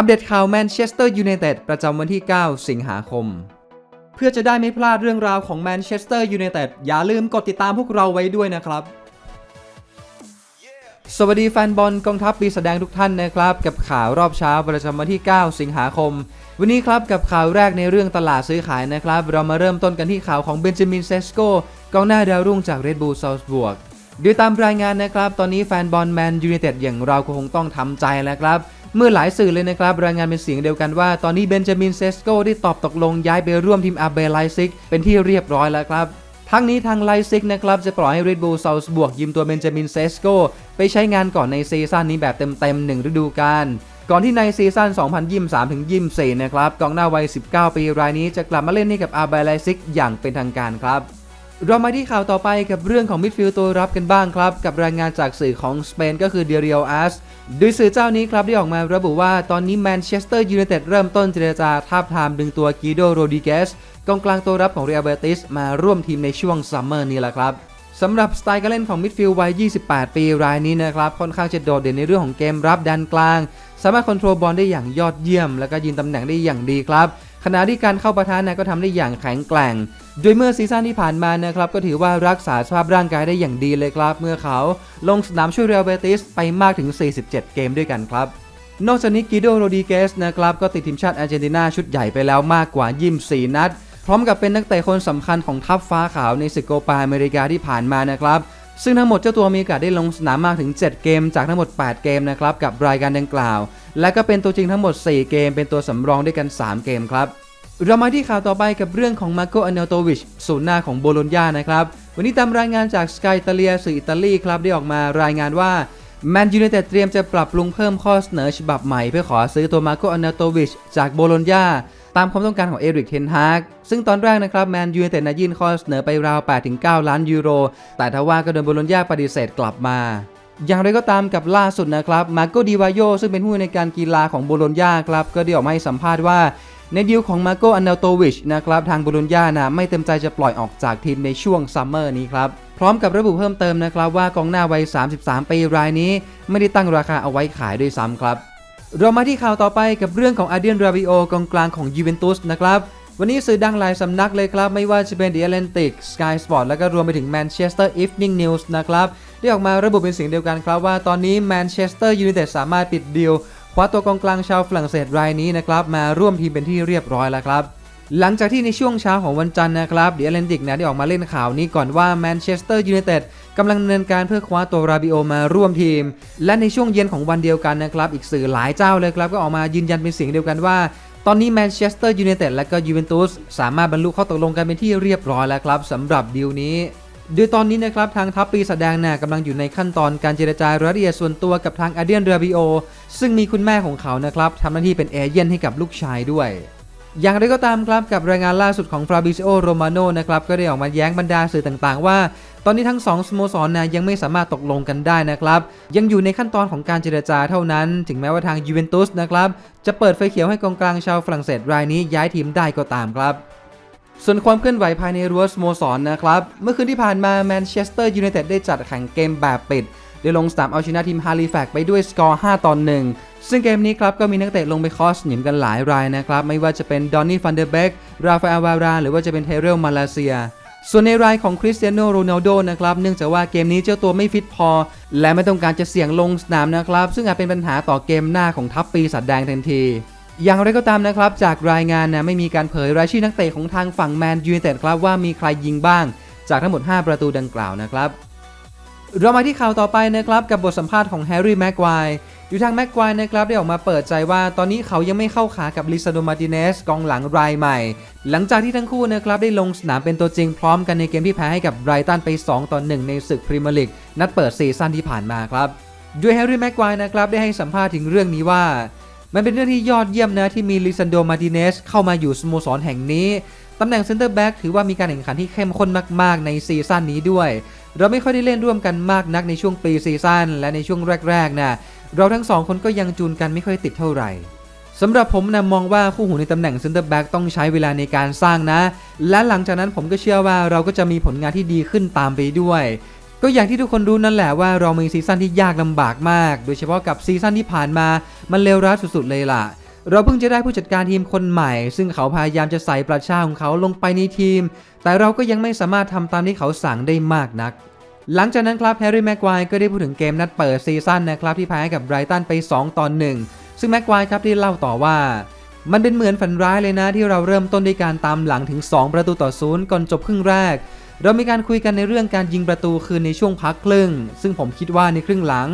อัปเดตข่าวแมนเชสเตอร์ยูไนเต็ดประจำวันที่ 9 สิงหาคม เพื่อจะได้ไม่พลาดเรื่องราวของแมนเชสเตอร์ยูไนเต็ดอย่าลืมกดติดตามพวกเราไว้ด้วยนะครับ สวัสดีแฟนบอลกองทัพปีแสดงทุกท่านนะครับ กับข่าวรอบเช้าประจำวันที่ 9 สิงหาคม วันนี้ครับกับข่าวแรกในเรื่องตลาดซื้อขายนะครับ เรามาเริ่มต้นกันที่ข่าวของเบนจามินเซสโกกองหน้าดาวรุ่งจากเรดบูลซา s บวกโดยตามรายงานนะครับ ตอนนี้แฟนบอลแมนยูไนเต็ดอย่างเราก็คงต้องทำใจแล้วครับ เมื่อหลายสื่อเลยนะครับ รายงานเป็นเสียงเดียวกันว่า ตอนนี้เบนจามินเซสโกได้ตอบตกลงย้ายไปร่วมทีมอาเบไลซิก เป็นที่เรียบร้อยแล้วครับทั้งนี้ทางไลซิกนะครับ จะปล่อยให้ Red Bull s a l z b u r g ยืมตัวเบนจามินเซสโกไปใช้งานก่อนในซีซั่นนี้แบบเต็มๆหนึ่งฤดูกาลก่อนที่ในซีซั่น 2023 ถึง 24 นะครับ กองหน้าวัย 19 ปีรายนี้จะกลับมาเล่นให้กับอาเบไลซิกอย่างเป็นทางการครับ เรามาที่ข่าวต่อไปกับเรื่องของมิดฟิลด์ตัวรับกันบ้างครับ กับรายงานจากสื่อของสเปนก็คือเด r รียลอาสโดยสื่อเจ้านี้ครับได้ออกมาระบุว่าตอนนี้แมนเชสเตอร์ยูไนเต็ดเริ่มต้นเจรจาทาบทามดึงตัวกิโดโรดิเกสกองกลางตัวรับของเรอัลเบติสมาร่วมทีมในช่วงซัมเมอร์นี้แหละครับสำหรับสไตล์การเล่นของมิดฟิลด์วัย 28 ปีรายนี้นะครับค่อนข้างจะโดดเด่นในเรื่องของเกมรับดันกลาง สามารถคอนโทรลบอลได้อย่างยอดเยี่ยม แล้วก็ยืนตำแหน่งได้อย่างดีครับ ขณะที่การเข้าประทานนะก็ทำได้อย่างแข็งแกร่ง โดยเมื่อซีซั่นที่ผ่านมานะครับก็ถือว่ารักษาสภาพร่างกายได้อย่างดีเลยครับ เมื่อเขาลงสนามช่วยเรอัลเบติสไปมากถึง 47 เกมด้วยกันครับนอกจากนี้กิโดโรดิเกสนะครับก็ติดทีมชาติอาร์เจนตินาชุดใหญ่ไปแล้วมากกว่ายิม4นัด พร้อมกับเป็นนักเตะคนสำคัญของทัพฟ้าขาวในศึกโกปาอเมริกาที่ผ่านมานะครับ ซึ่งทั้งหมดเจ้าตัวมีโอกาสได้ลงสนามมากถึง 7 เกมจากทั้งหมด 8 เกมนะครับกับรายการดังกล่าว และก็เป็นตัวจริงทั้งหมด 4 เกม เป็นตัวสำรองด้วยกัน 3 เกมครับเรามาที่ข่าวต่อไปกับเรื่องของมาโกอเนลโตวิชศูนย์หน้าของโบโลญญานะครับ วันนี้ตามรายงานจากสกายตาเลียสื่ออิตาลีครับได้ออกมารายงานว่าแมนยูไนเต็ดเตรียมจะปรับปรุงเพิ่มข้อเสนอฉบับใหม่ เพื่อขอซื้อตัวมาโกอเนลโตวิชจากโบโลญญา ตามความต้องการของเอริกเทนฮากซึ่งตอนแรกนะครับแมนยูเต็ดยื่นข้อเสนอไปราว 8-9 ล้านยูโร แต่ทว่าก็โดนโบโลญญาปฏิเสธกลับมาอย่างไรก็ตามกับล่าสุดนะครับ มาโกดิวายโยซึ่งเป็นผู้ในการกีฬาของโบโลญญาครับ ก็ได้ออกมาให้สัมภาษณ์ว่า ในดีลของมาโกอันเนลโตวิชนะครับ ทางโบโลญญานะไม่เต็มใจจะปล่อยออกจากทีมในช่วงซัมเมอร์นี้ครับ พร้อมกับระบุเพิ่มเติมนะครับว่ากองหน้าวัย 33 ปีรายนี้ ไม่ได้ตั้งราคาเอาไว้ขายด้วยซ้ำครับ เรามาที่ข่าวต่อไปกับเรื่องของอาเดียนราบิโอกองกลางของยูเวนตุสนะครับวันนี้สื่อดังหลายสำนักเลยครับ ไม่ว่าจะเป็น The Atlantic Sky Sport แล้วก็รวมไปถึง Manchester Evening News นะครับ ได้ออกมาระบุเป็นเสียงเดียวกันครับว่าตอนนี้ Manchester United สามารถปิดดีลคว้าตัวกองกลางชาวฝรั่งเศสรายนี้นะครับ มาร่วมทีมเป็นที่เรียบร้อยแล้วครับ หลังจากที่ในช่วงเช้าของวันจันทร์นะครับ The Atlantic นะได้ออกมาเล่นข่าวนี้ก่อนว่า Manchester United กำลังดำเนินการเพื่อคว้าตัวราบิโอมาร่วมทีม และในช่วงเย็นของวันเดียวกันนะครับ อีกสื่อหลายเจ้าเลยครับ ก็ออกมายืนยันเป็นเสียงเดียวกันว่า ตอนนี้แมนเชสเตอร์ยูไนเต็ดและก็ยูเวนตุสสามารถบรรลุข้อตกลงกันเป็นที่เรียบร้อยแล้วครับสำหรับดีลนี้โดยตอนนี้นะครับทางทัพปีแสดงน่ะกำลังอยู่ในขั้นตอนการเจรจารายละเอียดส่วนตัวกับทางอาเดียนราบิโอซึ่งมีคุณแม่ของเขานะครับทำหน้าที่เป็นเอเย่นให้กับลูกชายด้วย อย่างไรก็ตามครับกับรายงานล่าสุดของฟราบิซิโอโรมาโนนะครับก็ได้ออกมาแย้งบรรดาสื่อต่างๆ ว่า ตอนนี้ทั้ง 2สโมสรนะยังไม่สามารถตกลงกันได้นะครับ ยังอยู่ในขั้นตอนของการเจรจาเท่านั้น ถึงแม้ว่าทางยูเวนตุสนะครับจะเปิดไฟเขียวให้กองกลางชาวฝรั่งเศสรายนี้ย้ายทีมได้ก็ตามครับส่วนความเคลื่อนไหวภายในรั้วสโมสรนะครับ เมื่อคืนที่ผ่านมาแมนเชสเตอร์ยูไนเต็ดได้จัดแข่งเกมแบบปิด ได้ลงสนามเอาชนะทีมฮาริแฟกไปด้วยสกอร์ 5 ต่อ 1 ซึ่งเกมนี้ครับก็มีนักเตะลงไปคอสหนิมกันหลายรายนะครับ ไม่ว่าจะเป็นดอนนี่ฟันเดอร์เบกราฟาอลวารา หรือว่าจะเป็นเทเรลมาเลเซีย ส่วนในรายของคริสเตียโนโรนัลโดนะครับ เนื่องจากว่าเกมนี้เจ้าตัวไม่ฟิตพอ และไม่ต้องการจะเสี่ยงลงสนามนะครับ ซึ่งอาจเป็นปัญหาต่อเกมหน้าของทัพปีศาจแดงทันที อย่างไรก็ตามนะครับ จากรายงานนะไม่มีการเผยรายชื่อนักเตะของทางฝั่งแมนยูไนเต็ดครับว่ามีใครยิงบ้าง จากทั้งหมด 5 ประตูดังกล่าวนะครับเรามาที่ข่าวต่อไปนะครับกับบทสัมภาษณ์ของแฮร์รี่แม็กควาย อยู่ทางแม็กควายนะครับได้ออกมาเปิดใจว่าตอนนี้เขายังไม่เข้าขากับลิซาโดมาติเนสกองหลังรายใหม่ หลังจากที่ทั้งคู่นะครับได้ลงสนามเป็นตัวจริงพร้อมกันในเกมที่แพ้ให้กับไบรตันไป 2 ต่อ 1 ในศึกพรีเมียร์ลีกนัดเปิดซีซั่นที่ผ่านมาครับด้วยแฮร์รี่แม็กควายนะครับได้ให้สัมภาษณ์ถึงเรื่องนี้ว่ามันเป็นเรื่องที่ยอดเยี่ยมนะที่มีลิซันโดมาติเนสเข้ามาอยู่สโมสรแห่งนี้ ตำแหน่งเซนเตอร์แบ็กถือว่ามีการแข่งขันที่เข้มข้นมาก ๆ ในซีซั่นนี้ด้วย เราไม่ค่อยได้เล่นร่วมกันมากนักในช่วงปีซีซั่นและในช่วงแรก ๆนะ เราทั้งสองคนก็ยังจูนกันไม่ค่อยติดเท่าไหร่สำหรับผมนะมองว่าคู่หูในตำแหน่งเซนเตอร์แบ็กต้องใช้เวลาในการสร้างนะ และหลังจากนั้นผมก็เชื่อว่าเราก็จะมีผลงานที่ดีขึ้นตามไปด้วย ก็อย่างที่ทุกคนรู้นั่นแหละว่าเรามีซีซั่นที่ยากลำบากมาก โดยเฉพาะกับซีซั่นที่ผ่านมา มันเลวร้ายสุดๆเลยล่ะ เราเพิ่งจะได้ผู้จัดการทีมคนใหม่ ซึ่งเขาพยายามจะใส่ประชาของเขาลงไปในทีม แต่เราก็ยังไม่สามารถทำตามที่เขาสั่งได้มากนัก หลังจากนั้นครับแฮร์รี่แม็กควายก็ได้พูดถึงเกมนัดเปิดซีซั่นนะครับที่แพ้กับไบรตันไป 2 ต่อ 1 ซึ่งแม็กควายครับได้เล่าต่อว่า มันเป็นเหมือนฝันร้ายเลยนะที่เราเริ่มต้นด้วยการตามหลังถึง 2 ประตูต่อศูนย์ก่อนจบครึ่งแรก เรามีการคุยกันในเรื่องการยิงประตูคืนในช่วงพักครึ่ง ซึ่งผมคิดว่าในครึ่งหลัง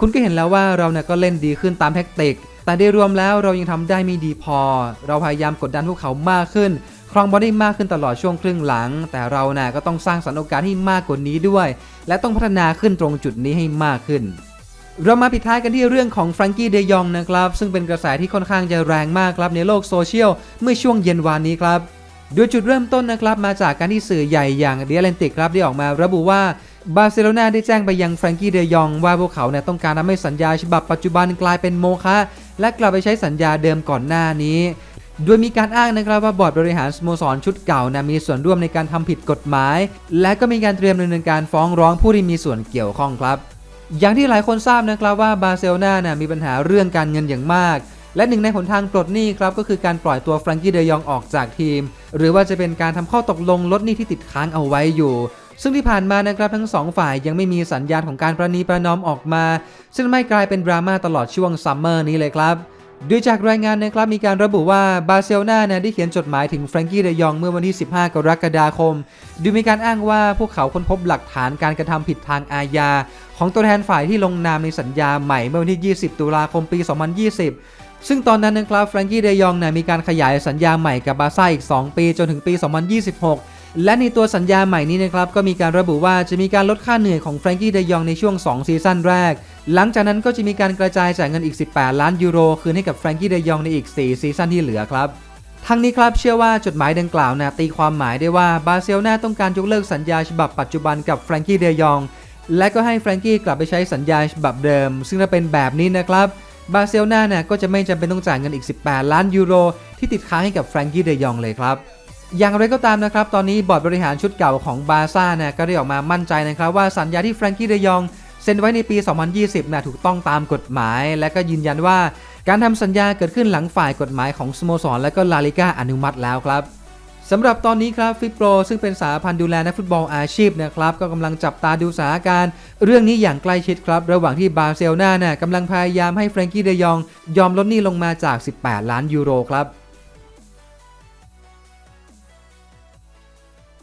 คุณก็เห็นแล้วว่าเราเนี่ยก็เล่นดีขึ้นตามแท็กติกแต่ได้รวมแล้วเรายังทำได้ไม่ดีพอ เราพยายามกดดันพวกเขามากขึ้น ครองบอลได้มากขึ้นตลอดช่วงครึ่งหลัง แต่เราน่ะก็ต้องสร้างสรรค์โอกาสให้มากกว่านี้ด้วย และต้องพัฒนาขึ้นตรงจุดนี้ให้มากขึ้นเรามาปิดท้ายกันที่เรื่องของแฟรงกี้เดยองนะครับ ซึ่งเป็นกระแสที่ค่อนข้างจะแรงมากครับในโลกโซเชียลเมื่อช่วงเย็นวานนี้ครับโดยจุดเริ่มต้นนะครับมาจากการที่สื่อใหญ่อย่างเดียเลนติกครับได้ออกมาระบุว่าบาร์เซโลนาได้แจ้งไปยังแฟรงกี้เดยองว่าพวกเขาเนี่ยต้องการทำให้สัญญาฉบับปัจจุบันกลายเป็นโมฆะและกลับไปใช้สัญญาเดิมก่อนหน้านี้ โดยมีการอ้างนะครับว่าบอร์ดบริหารสโมสรชุดเก่านะมีส่วนร่วมในการทำผิดกฎหมาย และก็มีการเตรียมดำเนินการฟ้องร้องผู้ที่มีส่วนเกี่ยวข้องครับ อย่างที่หลายคนทราบนะครับว่าบาร์เซโลนานะมีปัญหาเรื่องการเงินอย่างมาก และหนึ่งในหนทางปลดหนี้ครับก็คือการปล่อยตัวแฟรงกี้เดยองออกจากทีม หรือว่าจะเป็นการทำข้อตกลงลดหนี้ที่ติดค้างเอาไว้อยู่ซึ่งที่ผ่านมานะครับทั้งสองฝ่ายยังไม่มีสัญญาณของการประนีประนอมออกมา ซึ่งไม่กลายเป็นดราม่าตลอดช่วงซัมเมอร์นี้เลยครับ โดยจากรายงานนะครับมีการระบุว่าบาร์เซโลนาเนี่ยได้เขียนจดหมายถึงแฟรงกี้เดยองเมื่อวันที่ 15 กรกฎาคม โดยมีการอ้างว่าพวกเขาค้นพบหลักฐานการกระทำผิดทางอาญา ของตัวแทนฝ่ายที่ลงนามในสัญญาใหม่เมื่อวันที่ 20 ตุลาคมปี 2020ซึ่งตอนนั้นนะครับแฟรงกี้เดยองเนี่ยมีการขยายสัญญาใหม่กับบาร์ซ่าอีก 2 ปีจนถึงปี 2026 และในตัวสัญญาใหม่นี้นะครับก็มีการระบุว่าจะมีการลดค่าเหนื่อยของแฟรงกี้เดยองในช่วง 2 ซีซั่นแรก หลังจากนั้นก็จะมีการกระจายจ่ายเงินอีก 18 ล้านยูโร คืนให้กับแฟรงกี้เดยองในอีก 4 ซีซั่นที่เหลือครับทั้งนี้ครับเชื่อว่าจดหมายดังกล่าวนะตีความหมายได้ว่าบาร์เซโลนาต้องการยกเลิกสัญญาฉบับปัจจุบันกับแฟรงกี้เดยอง และก็ให้แฟรงกี้กลับไปใช้สัญญาฉบับเดิม ซึ่งถ้าเป็นแบบนี้นะครับบาร์เซโลนาเนี่ยก็จะไม่จำเป็นต้องจ่ายเงินอีก 18 ล้านยูโรที่ติดค้างให้กับแฟรงกี้เดยองเลยครับ อย่างไรก็ตามนะครับ ตอนนี้บอร์ดบริหารชุดเก่าของบาร์ซ่าเนี่ยก็ได้ออกมามั่นใจนะครับว่าสัญญาที่แฟรงกี้เดยองเซ็นไว้ในปี 2020น่ะถูกต้องตามกฎหมาย และก็ยืนยันว่า การทำสัญญาเกิดขึ้นหลังฝ่ายกฎหมายของสโมสร และก็ลาลิก้าอนุมัติแล้วครับสำหรับตอนนี้ครับฟิปโปรซึ่งเป็นสาพันธ์ดูแลนักฟุตบอลอาชีพนะครับก็กำลังจับตาดูสถานการณ์เรื่องนี้อย่างใกล้ชิดครับ ระหว่างที่บาร์เซโลนาเนี่ยกำลังพยายามให้แฟรงกี้เดยอง ยอมลดหนี้ลงมาจาก 18 ล้านยูโรครับ